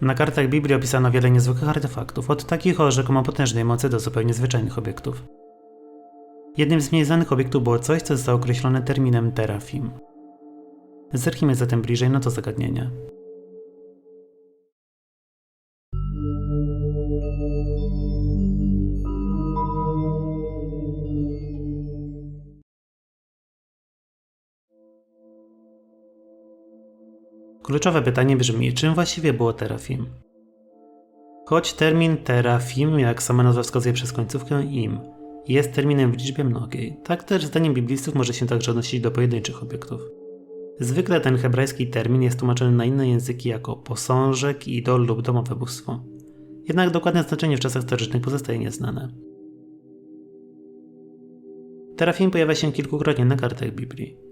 Na kartach Biblii opisano wiele niezwykłych artefaktów, od takich o rzekomo potężnej mocy do zupełnie zwyczajnych obiektów. Jednym z mniej znanych obiektów było coś, co zostało określone terminem terafim. Zerknijmy zatem bliżej na to zagadnienie. Kluczowe pytanie brzmi, czym właściwie było terafim? Choć termin terafim, jak sama nazwa wskazuje przez końcówkę im, jest terminem w liczbie mnogiej, tak też zdaniem biblistów może się także odnosić do pojedynczych obiektów. Zwykle ten hebrajski termin jest tłumaczony na inne języki jako posążek, idol lub domowe bóstwo. Jednak dokładne znaczenie w czasach starożytnych pozostaje nieznane. Terafim pojawia się kilkukrotnie na kartach Biblii.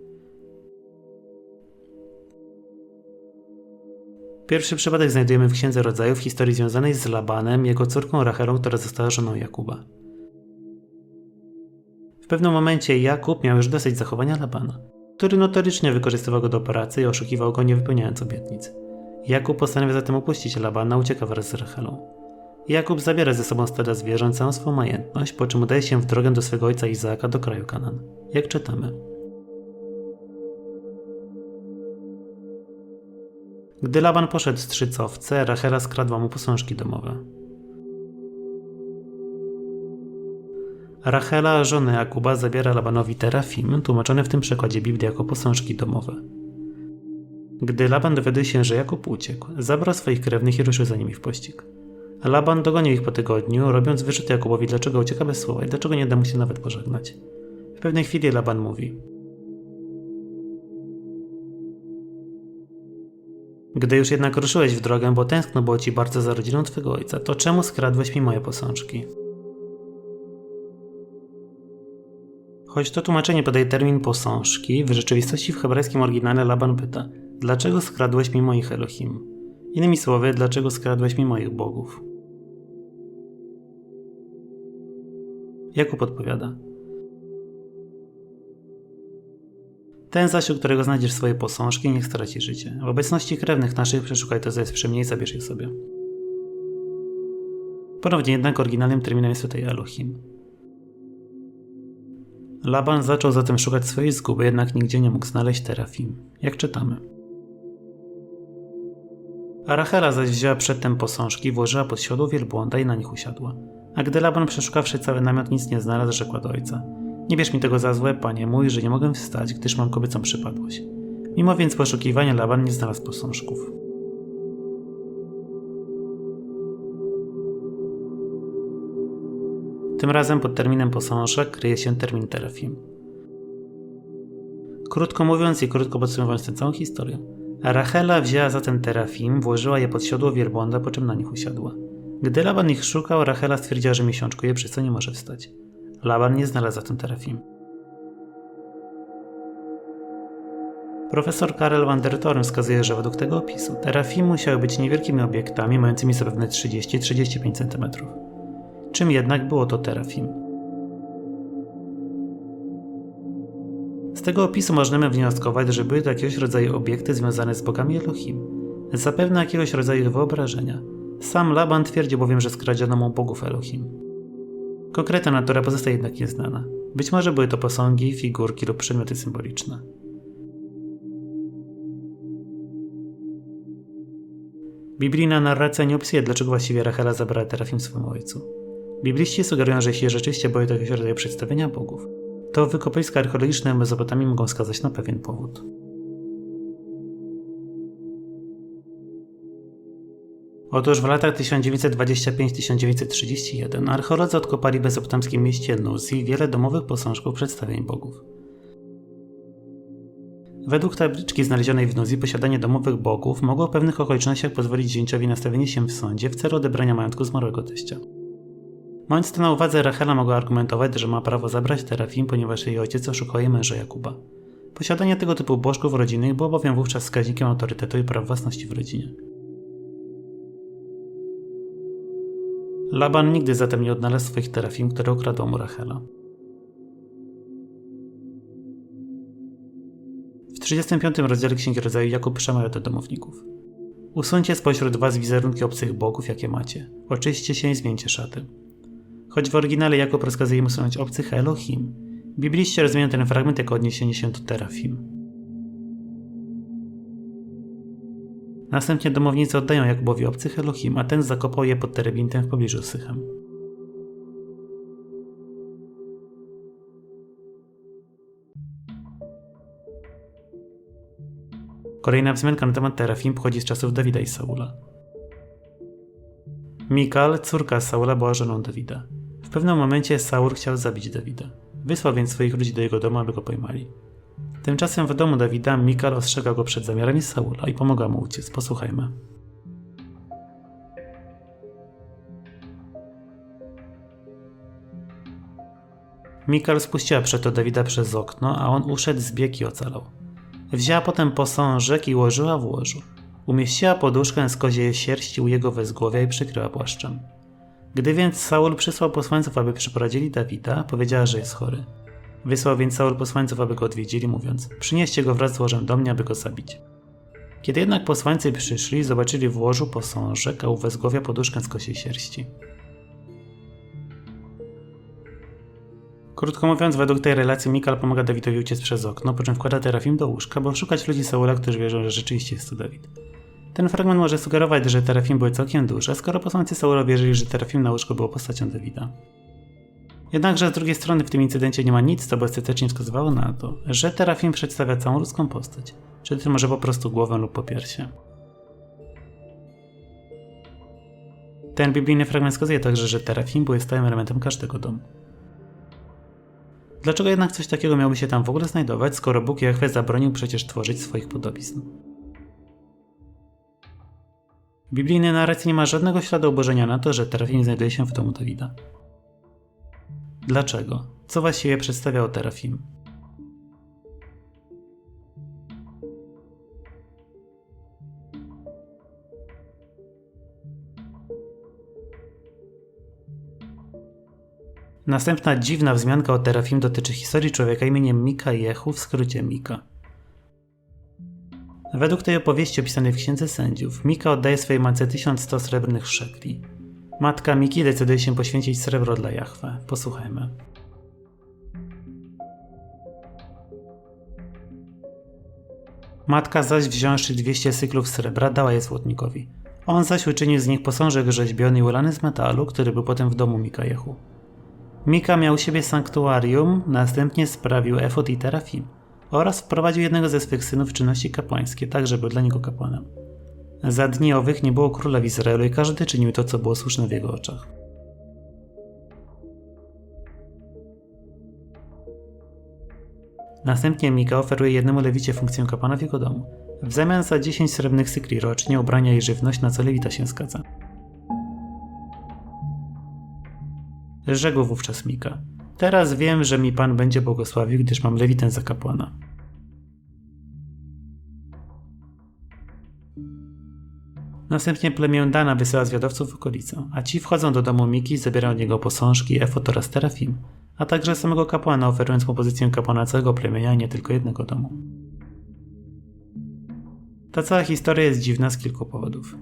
Pierwszy przypadek znajdujemy w Księdze Rodzajów w historii związanej z Labanem, jego córką Rachelą, która została żoną Jakuba. W pewnym momencie Jakub miał już dosyć zachowania Labana, który notorycznie wykorzystywał go do pracy i oszukiwał go nie wypełniając obietnic. Jakub postanawia zatem opuścić Labana, ucieka wraz z Rachelą. Jakub zabiera ze sobą stada zwierząt, całą swą majętność, po czym udaje się w drogę do swego ojca Izaaka do kraju Kanan. Jak czytamy. Gdy Laban poszedł z trzycowce, Rachela skradła mu posążki domowe. Rachela, żona Jakuba, zabiera Labanowi terafim, tłumaczone w tym przekładzie Biblii jako posążki domowe. Gdy Laban dowiaduje się, że Jakub uciekł, zabrał swoich krewnych i ruszył za nimi w pościg. Laban dogonił ich po tygodniu, robiąc wyrzuty Jakubowi, dlaczego ucieka bez słowa i dlaczego nie da mu się nawet pożegnać. W pewnej chwili Laban mówi – Gdy już jednak ruszyłeś w drogę, bo tęskno było ci bardzo za rodziną twego ojca, to czemu skradłeś mi moje posążki? Choć to tłumaczenie podaje termin posążki, w rzeczywistości w hebrajskim oryginale Laban pyta Dlaczego skradłeś mi moich Elohim? Innymi słowy, dlaczego skradłeś mi moich bogów? Jakub odpowiada Ten zaś, u którego znajdziesz swoje posążki, niech straci życie. W obecności krewnych naszych przeszukaj to, co jest przy mnie i zabierz je sobie. Ponownie jednak oryginalnym terminem jest tutaj Elohim. Laban zaczął zatem szukać swojej zguby, jednak nigdzie nie mógł znaleźć terafim, jak czytamy. A Rachela zaś wzięła przedtem posążki, włożyła pod siodło wielbłąda i na nich usiadła. A gdy Laban przeszukawszy cały namiot nic nie znalazł, rzekła do ojca – nie bierz mi tego za złe, panie mój, że nie mogę wstać, gdyż mam kobiecą przypadłość. Mimo więc poszukiwania Laban nie znalazł posążków. Tym razem pod terminem posążek kryje się termin terafim. Krótko mówiąc i krótko podsumowując tę całą historię, Rachela wzięła zatem terafim, włożyła je pod siodło wielbłąda, po czym na nich usiadła. Gdy Laban ich szukał, Rachela stwierdziła, że miesiączkuje, przez co nie może wstać. Laban nie znalazł zatem terafim. Profesor Karel van der Toren wskazuje, że według tego opisu terafim musiały być niewielkimi obiektami mającymi zapewne 30-35 cm. Czym jednak było to terafim? Z tego opisu możemy wnioskować, że były to jakiegoś rodzaju obiekty związane z bogami Elohim, zapewne jakiegoś rodzaju wyobrażenia. Sam Laban twierdzi bowiem, że skradziono mu bogów Elohim. Konkretna natura pozostaje jednak nieznana. Być może były to posągi, figurki lub przedmioty symboliczne. Biblijna narracja nie opisuje, dlaczego właściwie Rachela zabrała terafim swemu ojcu. Bibliści sugerują, że jeśli rzeczywiście były to jakieś przedstawienia bogów, to wykopiska archeologiczne w Mezopotamii mogą wskazać na pewien powód. Otóż w latach 1925-1931 archeolodzy odkopali w mezopotamskim mieście Nuzi wiele domowych posążków przedstawień bogów. Według tabliczki znalezionej w Nuzi posiadanie domowych bogów mogło w pewnych okolicznościach pozwolić zięciowi na stawienie się w sądzie w celu odebrania majątku zmarłego teścia. Mając to na uwadze, Rachela mogła argumentować, że ma prawo zabrać terafim, ponieważ jej ojciec oszukał męża Jakuba. Posiadanie tego typu bożków rodzinnych było bowiem wówczas wskaźnikiem autorytetu i praw własności w rodzinie. Laban nigdy zatem nie odnalazł swoich terafim, które ukradła mu Rachela. W 35 rozdziale Księgi Rodzaju Jakub przemawia do domowników. Usuńcie spośród was wizerunki obcych bogów, jakie macie. Oczyście się i zmieńcie szaty. Choć w oryginale Jakub rozkazuje im usunąć obcych Elohim, bibliści rozumieją ten fragment jako odniesienie się do terafim. Następnie domownicy oddają Jakubowi obcych Elohim, a ten zakopał je pod terebintem w pobliżu Sychem. Kolejna wzmianka na temat terafim pochodzi z czasów Dawida i Saula. Mikal, córka Saula, była żoną Dawida. W pewnym momencie Saul chciał zabić Dawida. Wysłał więc swoich ludzi do jego domu, aby go pojmali. Tymczasem w domu Dawida Mikal ostrzega go przed zamiarami Saula i pomaga mu uciec. Posłuchajmy. Mikal spuściła przeto Dawida przez okno, a on uszedł z bieg i ocalał. Wzięła potem posążek i ułożyła w łożu. Umieściła poduszkę z koziej sierści u jego wezgłowia i przykryła płaszczem. Gdy więc Saul przysłał posłańców, aby przyprowadzili Dawida, powiedziała, że jest chory. Wysłał więc Saul posłańców, aby go odwiedzili, mówiąc: Przynieście go wraz z łożem do mnie, aby go zabić. Kiedy jednak posłańcy przyszli, zobaczyli w łożu posążek, a u wezgłowia poduszkę z kosiej sierści. Krótko mówiąc, według tej relacji Mikal pomaga Dawidowi uciec przez okno, po czym wkłada terafim do łóżka, by szukać ludzi Saula, którzy wierzą, że rzeczywiście jest to Dawid. Ten fragment może sugerować, że terafim były całkiem duże, skoro posłańcy Saula wierzyli, że terafim na łóżku było postacią Dawida. Jednakże z drugiej strony w tym incydencie nie ma nic, co by estetycznie wskazywało na to, że terafim przedstawia całą ludzką postać, czy też może po prostu głowę lub popiersie. Ten biblijny fragment wskazuje także, że terafim były stałym elementem każdego domu. Dlaczego jednak coś takiego miałoby się tam w ogóle znajdować, skoro Bóg Jahwe zabronił przecież tworzyć swoich podobizn? W biblijnej narracji nie ma żadnego śladu oburzenia na to, że terafim znajduje się w domu Dawida. Dlaczego? Co właściwie przedstawiał terafim? Następna dziwna wzmianka o Terafim dotyczy historii człowieka imieniem Mika Jehu, w skrócie Mika. Według tej opowieści opisanej w Księdze Sędziów, Mika oddaje swojej matce 1100 srebrnych szekli. Matka Miki decyduje się poświęcić srebro dla Jahwe. Posłuchajmy. Matka zaś wziąwszy 200 cyklów srebra dała je złotnikowi. On zaś uczynił z nich posążek rzeźbiony i ulany z metalu, który był potem w domu Mika Jehu. Mika miał u siebie sanktuarium, następnie sprawił efot i terafim oraz wprowadził jednego ze swych synów w czynności kapłańskie, tak żeby był dla niego kapłanem. Za dni owych nie było króla w Izraelu i każdy czynił to, co było słuszne w jego oczach. Następnie Mika oferuje jednemu lewicie funkcję kapłana w jego domu. W zamian za 10 srebrnych cykli rocznie ubrania i żywność, na co lewita się zgadza. Rzekł wówczas Mika. Teraz wiem, że mi Pan będzie błogosławił, gdyż mam lewitę za kapłana. Następnie plemię Dana wysyła zwiadowców w okolicę, a ci wchodzą do domu Miki, zabierają od niego posążki, efot oraz terafim, a także samego kapłana, oferując mu pozycję kapłana całego plemienia, nie tylko jednego domu. Ta cała historia jest dziwna z kilku powodów.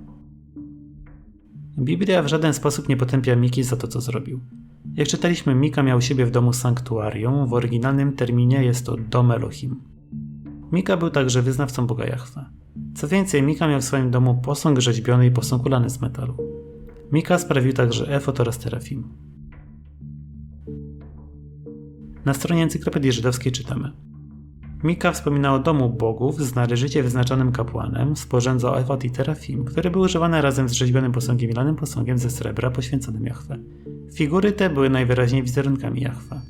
Biblia w żaden sposób nie potępia Miki za to, co zrobił. Jak czytaliśmy, Mika miał siebie w domu sanktuarium, w oryginalnym terminie jest to dom Elohim. Mika był także wyznawcą Boga Jahwe. Co więcej, Mika miał w swoim domu posąg rzeźbiony i posąg ulany z metalu. Mika sprawił także efot oraz terafim. Na stronie Encyklopedii Żydowskiej czytamy Mika wspomina o domu bogów z należycie wyznaczonym kapłanem, sporządza efot i terafim, które były używane razem z rzeźbionym posągiem i lanym posągiem ze srebra poświęconym Jahwe. Figury te były najwyraźniej wizerunkami Jahwe.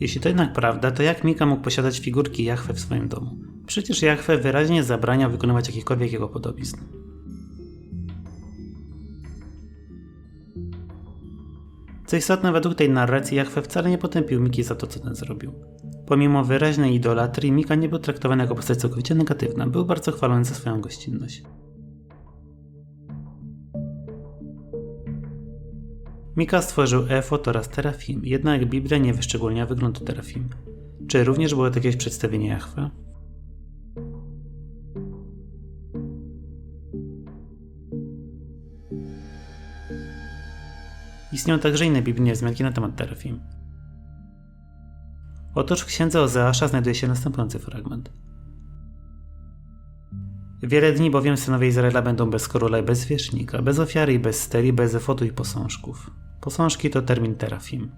Jeśli to jednak prawda, to jak Mika mógł posiadać figurki Jahwe w swoim domu? Przecież Jahwe wyraźnie zabrania wykonywać jakichkolwiek jego podobizn. Co istotne, według tej narracji Jahwe wcale nie potępił Miki za to, co ten zrobił. Pomimo wyraźnej idolatrii, Mika nie był traktowany jako postać całkowicie negatywna, był bardzo chwalony za swoją gościnność. Mika stworzył Efot oraz Terafim, jednak Biblia nie wyszczególnia wyglądu Terafim. Czy również było to jakieś przedstawienie Jahwe? Istnieją także inne biblijne wzmianki na temat Terafim. Otóż w księdze Ozeasza znajduje się następujący fragment. Wiele dni bowiem synowie Izraela będą bez króla i bez zwierzchnika, bez ofiary i bez steli, bez efotu i posążków. Posążki to termin terafim.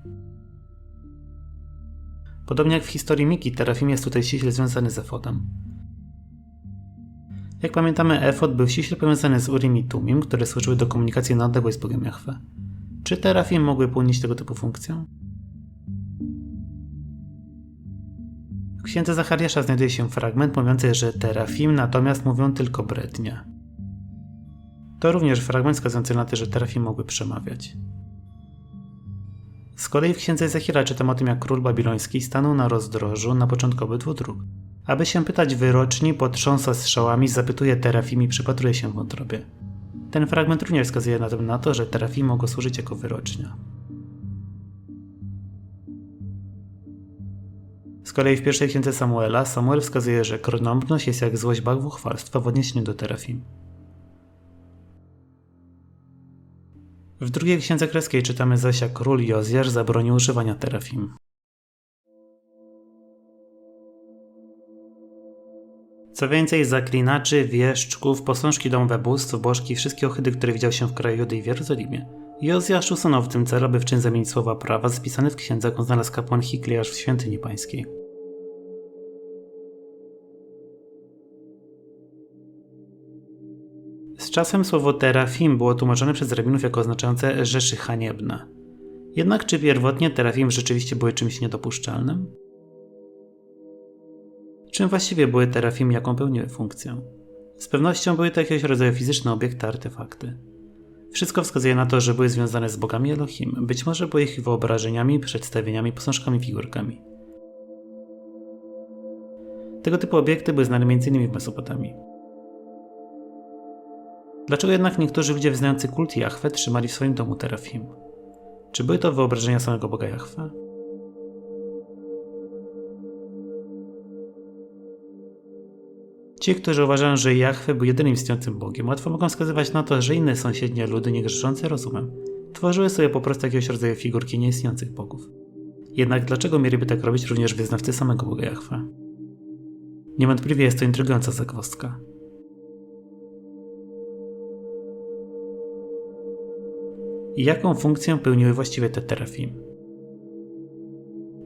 Podobnie jak w historii Miki, terafim jest tutaj ściśle związany z efodem. Jak pamiętamy, efod był ściśle powiązany z Urim i Tumim, które służyły do komunikacji na odległość z Bogiem Jahwe. Czy terafim mogły pełnić tego typu funkcję? W księdze Zachariasza znajduje się fragment mówiący, że terafim natomiast mówią tylko brednie. To również fragment wskazujący na to, że terafim mogły przemawiać. Z kolei w księdze Ezechiela czytam o tym, jak król babiloński stanął na rozdrożu na początku obydwu dróg. Aby się pytać wyroczni, potrząsa strzałami, zapytuje terafim i przypatruje się wątrobie. Ten fragment również wskazuje na to, na to że terafim mogło służyć jako wyrocznia. Z kolei w pierwszej księdze Samuela Samuel wskazuje, że krnąbrność jest jak złość bałwuchwalstwa w odniesieniu do terafim. W drugiej księdze kreskiej czytamy zaś, jak król Jozjasz zabronił używania terafim. Co więcej, zaklinaczy, wieszczków, posążki domowe bóstw, bożki wszystkie ohydy, które widział się w kraju Judy i w Jerozolimie. Jozjasz usunął w tym celu, aby w czyn zamienić słowa prawa spisane w księdzach znalazł kapłan Hikliasz w świątyni pańskiej. Z czasem słowo terafim było tłumaczone przez rabinów jako oznaczające rzeszy haniebne. Jednak czy pierwotnie terafim rzeczywiście były czymś niedopuszczalnym? Czym właściwie były terafim, jaką pełniły funkcję? Z pewnością były to jakiegoś rodzaju fizyczne obiekty, artefakty. Wszystko wskazuje na to, że były związane z bogami Elohim, być może były ich wyobrażeniami, przedstawieniami, posążkami, figurkami. Tego typu obiekty były znane m.in. w Mesopotamii. Dlaczego jednak niektórzy ludzie wyznający kult Jahwe trzymali w swoim domu terafim? Czy były to wyobrażenia samego Boga Jahwe? Ci, którzy uważają, że Jahwe był jedynym istniejącym Bogiem, łatwo mogą wskazywać na to, że inne sąsiednie ludy niegrzeszące rozumem tworzyły sobie po prostu jakiegoś rodzaju figurki nieistniejących bogów. Jednak dlaczego mieliby tak robić również wyznawcy samego Boga Jahwe? Niewątpliwie jest to intrygująca zagwozdka. I jaką funkcję pełniły właściwie te terafim?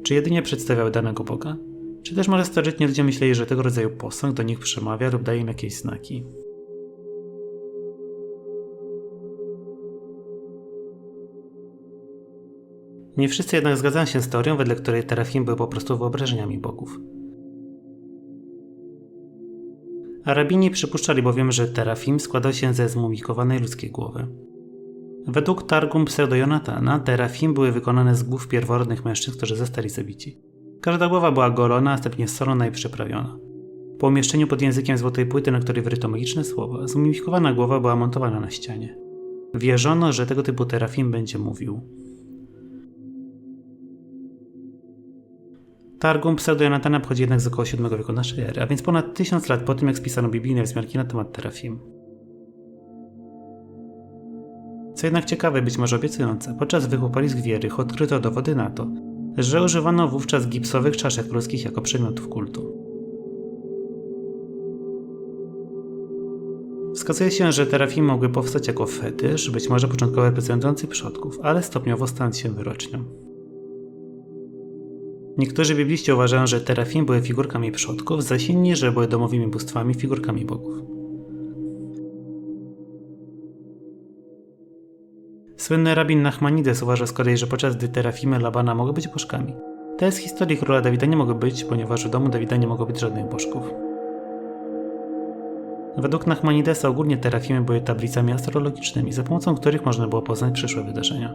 Czy jedynie przedstawiały danego Boga? Czy też może starożytni ludzie myśleli, że tego rodzaju posąg do nich przemawia lub daje im jakieś znaki? Nie wszyscy jednak zgadzają się z teorią, wedle której terafim były po prostu wyobrażeniami bogów. Arabini przypuszczali bowiem, że terafim składał się ze zmumikowanej ludzkiej głowy. Według Targum pseudo-Jonatana, terafim były wykonane z głów pierworodnych mężczyzn, którzy zostali zabici. Każda głowa była golona, następnie solona i przyprawiona. Po umieszczeniu pod językiem złotej płyty, na której wyryto magiczne słowa, zmumifikowana głowa była montowana na ścianie. Wierzono, że tego typu terafim będzie mówił. Targum pseudo-Jonatana pochodzi jednak z około VII wieku naszej ery, a więc ponad tysiąc lat po tym, jak spisano biblijne wzmianki na temat terafim. Co jednak ciekawe, być może obiecujące, podczas wychłopalisk wierych odkryto dowody na to, że używano wówczas gipsowych czaszek ludzkich jako przedmiotów kultu. Wskazuje się, że terafim mogły powstać jako fetysz, być może początkowo reprezentujący przodków, ale stopniowo stając się wyrocznią. Niektórzy bibliści uważają, że terafim były figurkami przodków, zaś inni, że były domowymi bóstwami, figurkami bogów. Słynny rabin Nachmanides uważa z kolei, że podczas gdy terafimy Labana mogły być bożkami. Te z historii króla Dawida nie mogły być, ponieważ w domu Dawida nie mogło być żadnych bożków. Według Nachmanidesa ogólnie terafimy były tablicami astrologicznymi, za pomocą których można było poznać przyszłe wydarzenia.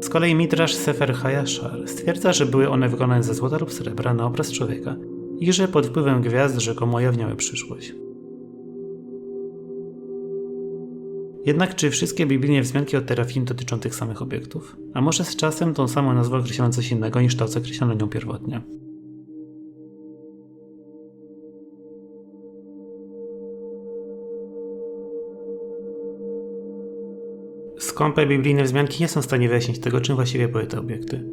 Z kolei Midrash Sefer Hayashar stwierdza, że były one wykonane ze złota lub srebra na obraz człowieka i że pod wpływem gwiazd rzekomo ujawniały przyszłość. Jednak czy wszystkie biblijne wzmianki o terafim dotyczą tych samych obiektów? A może z czasem tą samą nazwę określono coś innego niż to, co określono nią pierwotnie? Skąpe biblijne wzmianki nie są w stanie wyjaśnić tego, czym właściwie były te obiekty.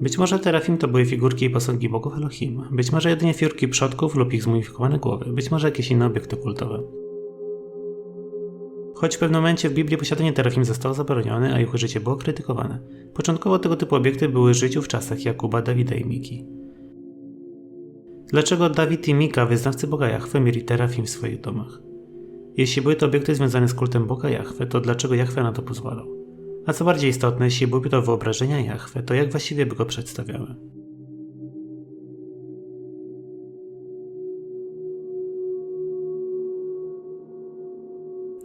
Być może terafim to były figurki i posągi bogów Elohim, być może jedynie figurki przodków lub ich zmumifikowane głowy, być może jakieś inne obiekty kultowe. Choć w pewnym momencie w Biblii posiadanie terafim zostało zabronione, a ich użycie było krytykowane. Początkowo tego typu obiekty były życiu w czasach Jakuba, Dawida i Miki. Dlaczego Dawid i Mika, wyznawcy Boga Jahwe, mieli terafim w swoich domach? Jeśli były to obiekty związane z kultem Boga Jahwe, to dlaczego Jahwe na to pozwalał? A co bardziej istotne, jeśli byłyby to wyobrażenia Jahwe, to jak właściwie by go przedstawiały?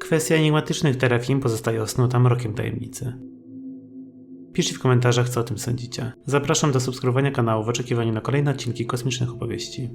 Kwestia enigmatycznych terafim pozostaje osnuta mrokiem tajemnicy. Piszcie w komentarzach, co o tym sądzicie. Zapraszam do subskrybowania kanału w oczekiwaniu na kolejne odcinki kosmicznych opowieści.